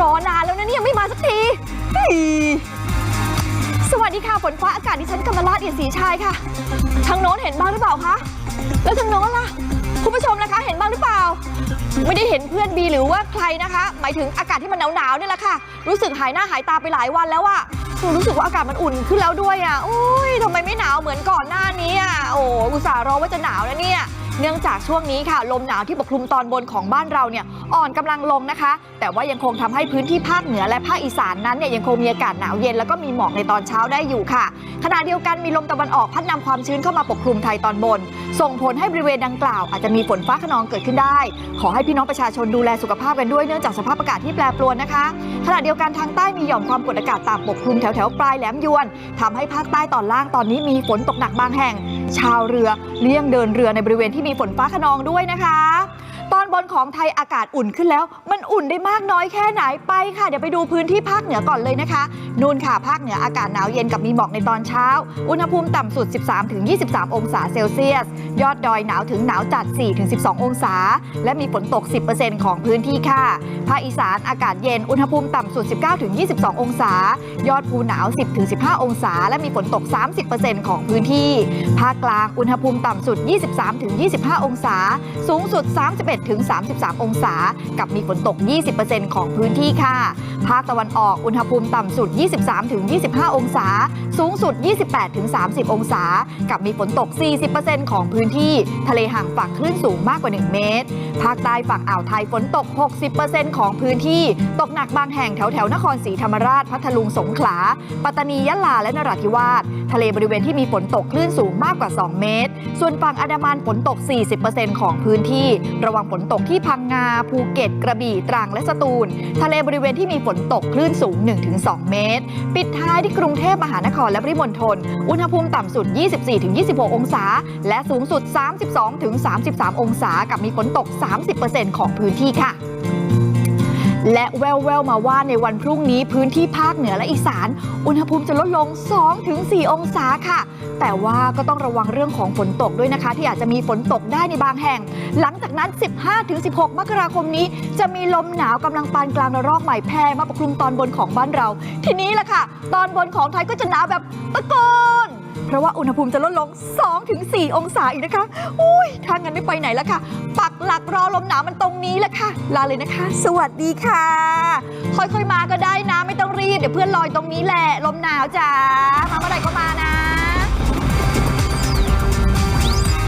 รอนานแล้วนะเนี่ยไม่มาสักทีสวัสดีค่ะฝนฟ้าอากาศดิฉันกำมลาดเอียดสีชายค่ะ ทางโน้นเห็นบ้างหรือเปล่าคะแล้วทางโน้นล่ะคุณผู้ชมนะคะเห็นบ้างหรือเปล่า ไม่ได้เห็นเพื่อนบีหรือว่าใครนะคะ หมายถึงอากาศที่มันหนาวๆนี่แหละค่ะ รู้สึกหายหน้าหายตาไปหลายวันแล้วอะรู้สึกว่าอากาศมันอุ่นขึ้นแล้วด้วยอะโอ้ยทำไมไม่หนาวเหมือนก่อนหน้านี้อะ โอ้อุตส่าห์รอว่าจะหนาวนะเนี่ย เนื่องจากช่วงนี้ค่ะ ลมหนาวที่ปกคลุมตอนบนของบ้านเราเนี่ยอ่อนกำลังลงนะคะ แต่ว่ายังคงทำให้พื้นที่ภาคเหนือและภาคอีสานนั้นเนี่ยยังคงมีอากาศหนาวเย็นแล้วก็มีหมอกในตอนเช้าได้อยู่ค่ะ ขณะเดียวกันมีลมตะวันออกพัดนำความชื้นเข้ามาปกคลุมไทยตอนบน ส่งผลให้บริเวณดังกล่าวอาจจะมีฝนฟ้าขนองเกิดขึ้นได้ ขอให้พี่น้องประชาชนดูแลสุขภาพกันด้วยเนื่องจากสภาพอากาศที่แปรปรวนนะคะขณะเดียวกันทางใต้มีหย่อมความกดอากาศต่ำปกคลุมแถวแถวๆปลายแหลมยวนทำให้ภาคใต้ตอนล่างตอนนี้มีฝนตกหนักบางแห่ง ชาวเรือเลี่ยงเดินเรือในบริเวณที่มีฝนฟ้าขนองด้วยนะคะ ตอนบนของไทยอากาศอุ่นขึ้นแล้ว มันอุ่นได้มากน้อยแค่ไหนไปค่ะ เดี๋ยวไปดูพื้นที่ภาคเหนือก่อนเลยนะคะ นู่นค่ะภาคเหนืออากาศหนาวเย็นกับมีหมอกในตอนเช้า อุณหภูมิต่ำสุด 13-23 องศาเซลเซียส ยอดดอยหนาวถึงหนาวจัด 4-12 องศา และมีฝนตก 10%ของพื้นที่ค่ะ ภาคอีสานอากาศเย็น อุณหภูมิต่ำสุด 19-22 องศา ยอดภูหนาว 10-15 องศา และมีฝนตก 30%ของพื้นที่ ภาคกลางอุณหภูมิต่ำสุด 23-25 องศา สูงสุด 31 31-33 องศา กับมีฝนตก 20%ของพื้นที่ค่ะ ภาคตะวันออกอุณหภูมิต่ำสุด 23-25 องศา สูงสุด 28-30 องศา กับมีฝนตก 40%ของพื้นที่ ทะเลห่างฝั่งคลื่นสูงมากกว่า 1 เมตร ภาคใต้ฝั่งอ่าวไทยฝนตก 60%ของพื้นที่ ตกหนักบางแห่งแถวแถวนครศรีธรรมราช พัทลุง สงขลา ปัตตานียะลา และนราธิวาส ทะเลบริเวณที่มีฝนตกคลื่นสูงมากกว่า 2 เมตร ส่วนฝั่งอันดามันฝนตก 40%ของพื้นที่ ระวังฝนตกที่พังงา ภูเก็ต กระบี่ ตรัง และสตูล ทะเลบริเวณที่มีฝนตกคลื่นสูง 1-2 เมตร ปิดท้ายที่กรุงเทพมหานครและปริมณฑล อุณหภูมิต่ำสุด 24-26 องศา และสูงสุด 32-33 องศา กับมีฝนตก 30%ของพื้นที่ค่ะ และแววๆมาว่าในวันพรุ่งนี้พื้นที่ภาคเหนือและอีสาน อุณหภูมิจะลดลง 2-4 องศาค่ะ แต่ว่าก็ต้องระวังเรื่องของฝนตกด้วยนะคะ ที่อาจจะมีฝนตกได้ในบางแห่ง หลังจากนั้น 15-16 มกราคมนี้ จะมีลมหนาวกำลังปานกลางระลอกใหม่แผ่มาปกคลุมตอนบนของบ้านเรา ทีนี้แหละค่ะ ตอนบนของไทยก็จะหนาวแบบตะโกน ราะว่าอุณหภูมิจะลดลง 2-4 องศาอีกนะคะ อุ้ยถ้างั้นไม่ไปไหนแล้วค่ะ ปักหลักรอลมหนาวมันตรงนี้แหละค่ะ ลาเลยนะคะ สวัสดีค่ะ ค่อยๆมาก็ได้นะ ไม่ต้องรีบ เดี๋ยวเพื่อนลอยตรงนี้แหละ ลมหนาวจ้า มาเมื่อไหร่ก็มานะ